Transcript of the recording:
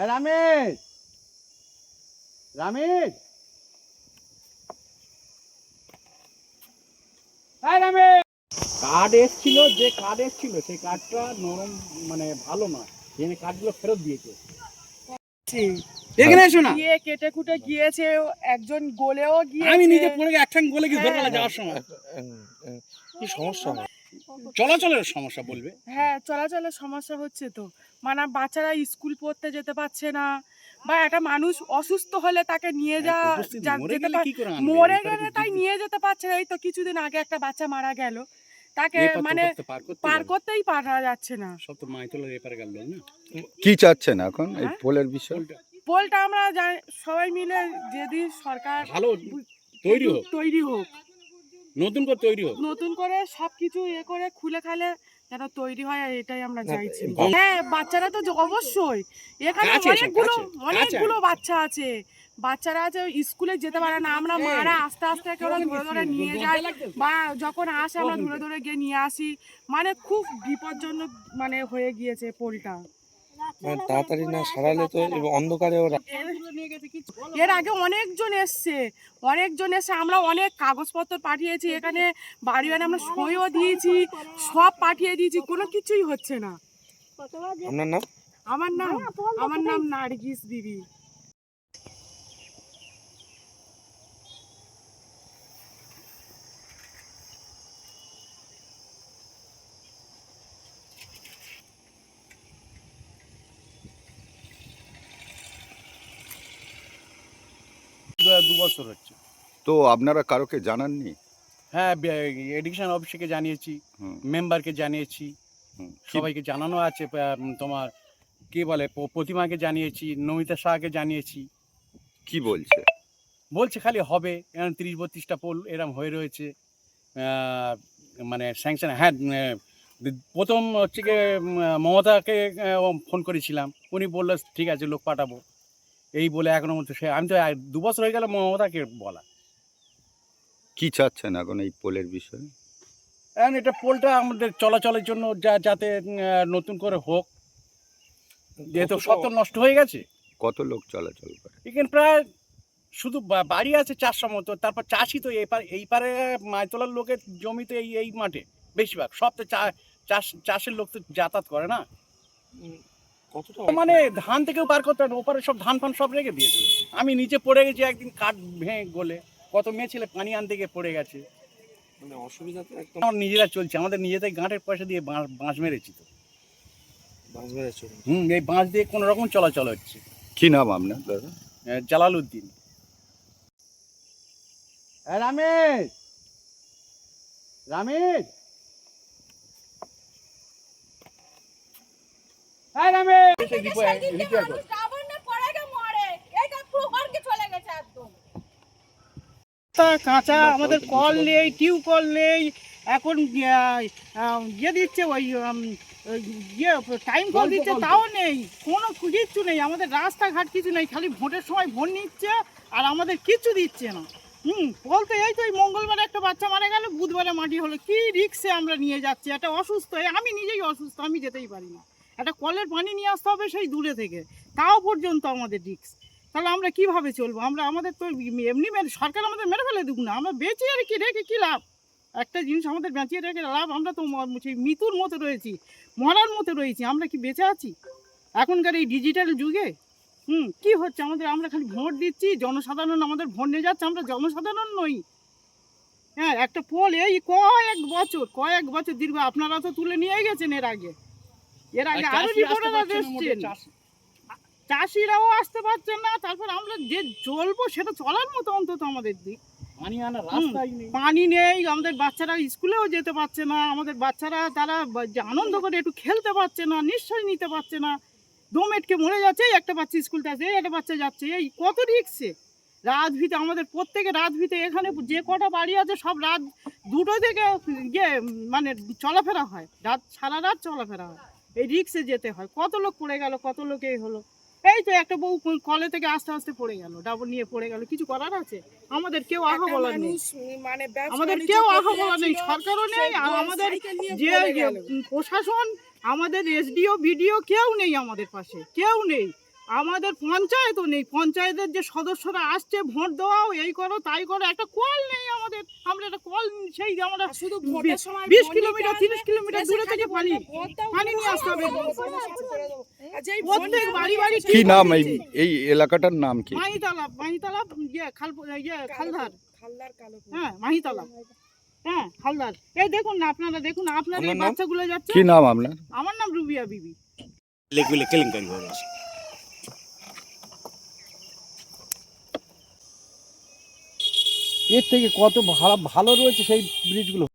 Ramesh Ramesh card এসছিল যে card এসছিল সেই কার্ডটা নরম মানে ভালো নয় কার্ডগুলো ফেরত দিয়েছে। এখানে এসো না। গিয়ে কেটে কুটে গিয়েছে একজন গোলেও গিয়েছে। আমি নিজে পড়ে গিয়ে একঠান গলে গিয়ে ধরে হ্যাঁ। যাওয়ার সময়। কি সমস্যা? হয় চলাচলের সমস্যা বলবে? হ্যাঁ চলাচলের সমস্যা হচ্ছে তো। মানে বাচ্চারা স্কুল পড়তে যেতে পারছে না বা একটা মানুষ অসুস্থ হলে তাকে নিয়ে হ্যাঁ, মরে যেতে? মরে গেলে তাই নিয়ে যেতে পারছে না। এই তো কিছুদিন আগে একটা বাচ্চা মারা গেল। তাকে মানে পার। করতেই পারা যাচ্ছে না। সব তো মাইতলার এপারে গেল না? কি চাচ্ছেন এখন? এই হ্যাঁ? পোলের বিষয়? পোলটা। আমরা জানি- সবাই মিলে যদি সরকার ভালো তৈরি হোক। তৈরি হোক। নতুন করে তৈরি হোক নতুন করে সবকিছু ইয়ে করে খুলে খালে যেন তৈরি হয় আর এটাই আমরা না, চাইছি। হ্যাঁ বাচ্চারা তো অবশ্যই। এখানে অনেকগুলো অনেকগুলো বাচ্চা আছে। বাচ্চারা আছে স্কুলে যেতে পারে না। আমরা মারা আস্তে আস্তে করে ধরে ধরে নিয়ে যাই বা যখন আসে আমরা ধরে ধরে গিয়ে নিয়ে আসি। মানে খুব বিপজ্জনক মানে হয়ে গিয়েছে পোলটা তাড়াতাড়ি না সারালে তো এবং অন্ধকারে ওরা এর আগে অনেকজন এসছে অনেকজন এসে আমরা অনেক কাগজপত্র পাঠিয়েছি এখানে বাড়ি বাড়ি আমরা সইও দিয়েছি সব পাঠিয়ে দিয়েছি কোনো কিছুই হচ্ছে না। আপনার নাম? আমার নাম আমার নাম নার্গিস বিবি দু বছর হচ্ছে। তো আপনারা কারোকে জানাননি? হ্যাঁ এডুকেশন অফিসকে জানিয়েছি মেম্বারকে জানিয়েছি সবাইকে জানানো আছে তোমার কি বলে প্রতিমাকে জানিয়েছি নমিতা শাহকে জানিয়েছি। কি বলছে? বলছে খালি হবে এরকম তিরিশ বত্রিশটা পোল এরম হয়ে রয়েছে মানে স্যাংশন হ্যাঁ প্রথম হচ্ছে গিয়ে মমতাকে ফোন করেছিলাম। উনি বলল ঠিক আছে লোক পাঠাবো। এই বলে এখনও মধ্যে সে আমি তো এক- দু বছর হয়ে গেল মমতাকে বলা। কি চাচ্ছেন এখন এই পোলের বিষয়ে? এখন এটা পোলটা আমাদের চলাচলের জন্য যা যাতে নতুন করে হোক। যেহেতু সব তো নষ্ট হয়ে গেছে। কত লোক চলাচল করে? এখানে প্রায় শুধু বাড়ি আছে চারশো মতো তারপর চাষি তো এই পারে এই পারে মাইতলার লোকের জমিতে এই এই মাঠে বেশিরভাগ। সব তো চা- চাষ চাষের লোক তো যাতায়াত করে না। মানে ধান থেকেও পার করতে হয় না ওপারে সব ধান ফান সব রেখে দিয়েছিল আমি নিচে পড়ে গেছি একদিন কাঠ ভেঙে গলে। কত মেয়ে ছেলে পানি আনতে গিয়ে পড়ে গেছে। মানে অসুবিধা তো একদম। আমার নিজেরা চলছে আমাদের নিজেদের গাঁটের পয়সা দিয়ে বাঁশ বাঁশ মেরেছি তো। বাঁশ হুম এই বাঁশ দিয়ে কোনো রকম চলাচল হচ্ছে কি নাম আপনার দাদা? আহ, জালাল উদ্দিন রামেশ! রামেশ! কাঁচা আমাদের কল নেই টিউ কল নেই। এখন ইয়ে দিচ্ছে ওই ইয়ে টাইম কল দিচ্ছে তাও নেই। কোনো কিচ্ছু নেই। আমাদের রাস্তাঘাট কিছু নেই। খালি ভোটের সময় ভোট নিচ্ছে আর আমাদের কিচ্ছু দিচ্ছে না। হুম বলতে এই তো এই মঙ্গলবার একটা বাচ্চা মারা গেল বুধবারে মাটি হলো। কি রিক্সে আমরা নিয়ে যাচ্ছি? একটা অসুস্থ। আমি নিজেই অসুস্থ আমি যেতেই পারি না। একটা কলের পানি নিয়ে আসতে হবে সেই দূরে থেকে। তাও পর্যন্ত আমাদের রিক্স তাহলে আমরা কীভাবে চলবো? আমরা, আমাদের তো এমনি সরকার আমাদের মেরে ফেলে দুক না। আমরা বেঁচে আর কি, রেখে কী লাভ? একটা জিনিস আমাদের বেঁচিয়ে রেখে লাভ, আমরা তো সেই মৃত্যুর মতো রয়েছি, মরার মতো রয়েছি, আমরা কি বেঁচে আছি? এখনকার এই ডিজিটাল যুগে, হুম, কি হচ্ছে? আমাদের, আমরা খালি ভোট দিচ্ছি, জনসাধারণ আমাদের ভোট নিয়ে যাচ্ছে, আমরা জনসাধারণ নই। হ্যাঁ একটা পোল এই কয়েক বছর কয়েক বছর দীর্ঘ, আপনারা তো তুলে নিয়ে গেছেন এর আগে। এর আগে আরও এসছেন। চাষিরাও আসতে পারছেন না তারপর আমরা যে চলবো সেটা চলার মতো অন্তত আমাদের দিক। পানি আনা রাস্তাই নেই। পানি নেই আমাদের বাচ্চারা স্কুলেও যেতে পারছে না আমাদের বাচ্চারা তারা আনন্দ করে একটু খেলতে পারছে না নিতে পারছে না। মরে যাচ্ছে একটা বাচ্চা স্কুল যাচ্ছে একটা বাচ্চা যাচ্ছে এই কত রিক্সে? রাজভিতে আমাদের প্রত্যেকে রাজভিতে এখানে যে কটা বাড়ি আছে সব রাত দুটো থেকে ইয়ে মানে চলাফেরা হয় রাত সারা রাত চলাফেরা হয়। এই রিক্সে যেতে হয়। কত লোক পড়ে গেল কত লোক এই হলো। এই তো একটা বউ কলে থেকে আস্তে আস্তে পড়ে গেল ডাবল নিয়ে পড়ে গেল। কিছু করার আছে? আমাদের কেউ আহা বলার নেই। মানে আমাদের কেউ আহা বলা নেই সরকারও নেই আর আমাদের যে প্রশাসন আমাদের এসডিও বিডিও কেউ নেই আমাদের পাশে কেউ নেই। আমাদের পঞ্চায়েতও নেই। পঞ্চায়েতের যে সদস্যরা আসছে ভোট দেওয়াও এই করো তাই করো একটা কল নেই আমাদের একটা কল সেই যে আমরা শুধু ভোটের সময় বিশ কিলোমিটার তিরিশ কিলোমিটার দূরে থেকে পানি পানি নিয়ে আসতে হবে। প্রত্যেক বাড়ি বাড়ি কি নাম এই এই এলাকাটার নাম কি? মাহিতলা মাহিতলা ইয়ে খাল ইয়ে খালধার খালদার। হ্যাঁ মাহিতলা। হ্যাঁ খালধার এই দেখুন না আপনারা দেখুন আপনার বাচ্চাগুলো যাচ্ছে। কি নাম আপনার? আমার নাম রুবিয়া বিবি। লেগুলে কেলেঙ্কারি হয়ে এর থেকে কত ভালো ভালো রয়েছে সেই ব্রিজগুলো